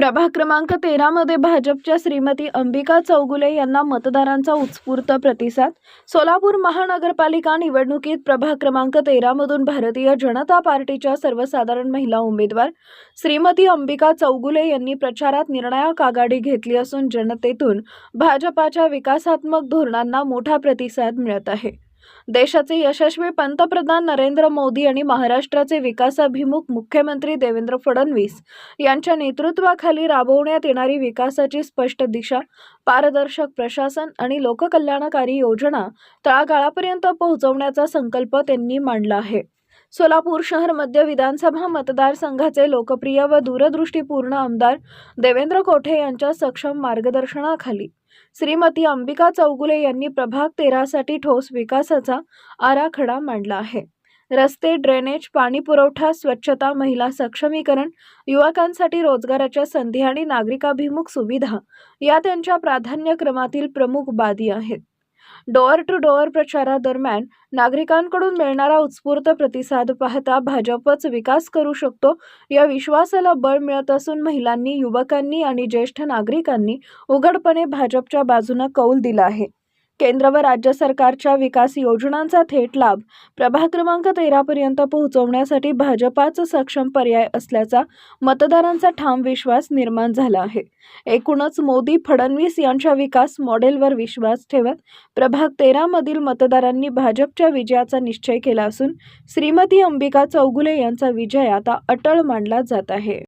प्रभाग क्रमांक तेरामध्ये भाजपच्या श्रीमती अंबिका चौगुले यांना मतदारांचा उत्स्फूर्त प्रतिसाद. सोलापूर महानगरपालिका निवडणुकीत प्रभाग क्रमांक तेरामधून भारतीय जनता पार्टीच्या सर्वसाधारण महिला उमेदवार श्रीमती अंबिका चौगुले यांनी प्रचारात निर्णायक आघाडी घेतली असून जनतेतून भाजपाच्या विकासात्मक धोरणांना मोठा प्रतिसाद मिळत आहे. देशाचे यशस्वी पंतप्रधान नरेंद्र मोदी आणि महाराष्ट्राचे विकासाभिमुख मुख्यमंत्री देवेंद्र फडणवीस यांच्या नेतृत्वाखाली राबवण्यात येणारी विकासाची स्पष्ट दिशा पारदर्शक प्रशासन आणि लोककल्याणकारी योजना तळागाळापर्यंत पोहोचवण्याचा संकल्प त्यांनी मांडला आहे. सोलापूर शहर मध्य विधानसभा मतदारसंघाचे लोकप्रिय व दूरदृष्टीपूर्ण आमदार देवेंद्र कोठे यांच्या सक्षम मार्गदर्शनाखाली. श्रीमती अंबिका चौगुले यांनी प्रभाग तेरासाठी ठोस विकासाचा आराखडा मांडला आहे. रस्ते ड्रेनेज पाणी पुरवठा स्वच्छता महिला सक्षमीकरण युवकांसाठी रोजगाराच्या संधी आणि नागरिकाभिमुख सुविधा या त्यांच्या प्राधान्यक्रमातील प्रमुख बादी आहेत. डोअर टू डोअर प्रचारादरम्यान नागरिकांकडून मिळणारा उत्स्फूर्त प्रतिसाद पाहता भाजपच विकास करू शकतो या विश्वासाला बळ मिळत असून महिलांनी युवकांनी आणि ज्येष्ठ नागरिकांनी उघडपणे भाजपच्या बाजूनं कौल दिला आहे. केंद्र व राज्य सरकारच्या विकास योजनांचा थेट लाभ प्रभाग क्रमांक तेरापर्यंत पोहोचवण्यासाठी भाजपाच सक्षम पर्याय असल्याचा मतदारांचा ठाम विश्वास निर्माण झाला आहे. एकूणच मोदी फडणवीस यांच्या विकास मॉडेलवर विश्वास ठेवत प्रभाग तेरामधील मतदारांनी भाजपच्या विजयाचा निश्चय केला असून श्रीमती अंबिका चौगुले यांचा विजय आता अटळ मानला जात आहे.